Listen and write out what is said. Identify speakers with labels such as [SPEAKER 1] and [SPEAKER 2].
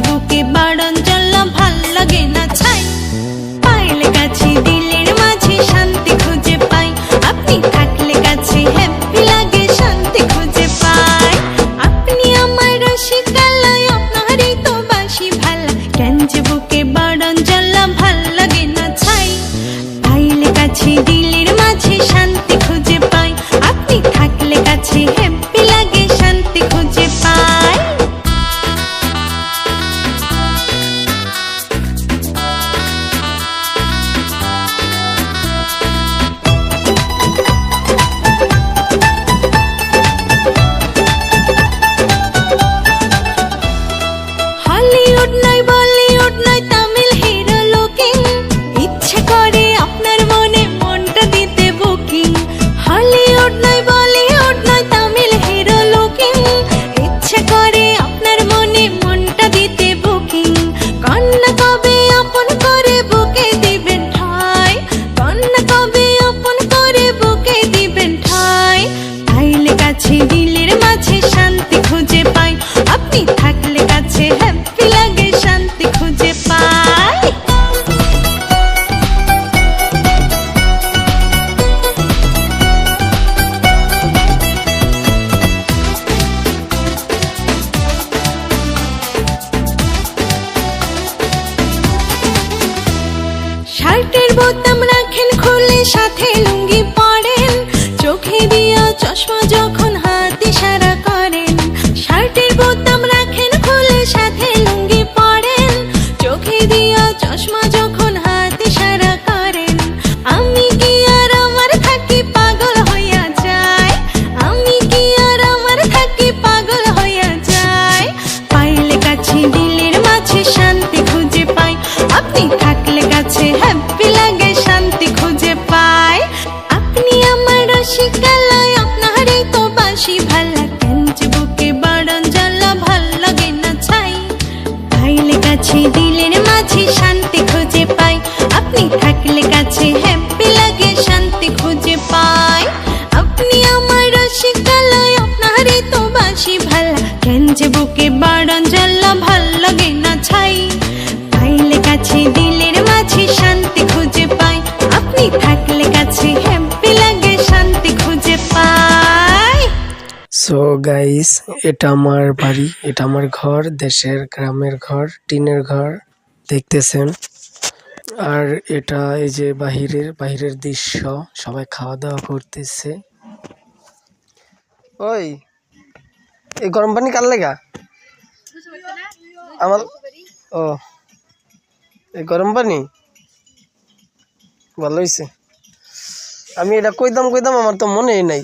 [SPEAKER 1] Facebook. কাছে, দিলের মাঝে শান্তি খুঁজে পাই। আপনি থাকলে কাছে হ্যাপি লাগে, শান্তি খুঁজে পাই। শার্টের বোতাম বাড়ন জ্বালা, ভালো লাগে না ছাই। পাইলে কাছে, দিলের মাঝে শান্তি খুঁজে পাই। আপনি থাকলে কাছে হ্যাপি লাগে, শান্তি খুঁজে পাই।
[SPEAKER 2] সো গাইস এটা আমার বাড়ি, এটা আমার ঘর, দেশের, গ্রামের ঘর, টিনের ঘর, দেখতেছেন। আর এটা এই যে বাহিরের বাহিরের দৃশ্য, সবাই খাওয়া দাওয়া করতেছে। ওই, এই গরম পানি কার লেগা? আমার ও। এই গরম পানি? ভালো হয়েছে আমি এটা কইতাম কইতাম আমার তো মনেই নাই।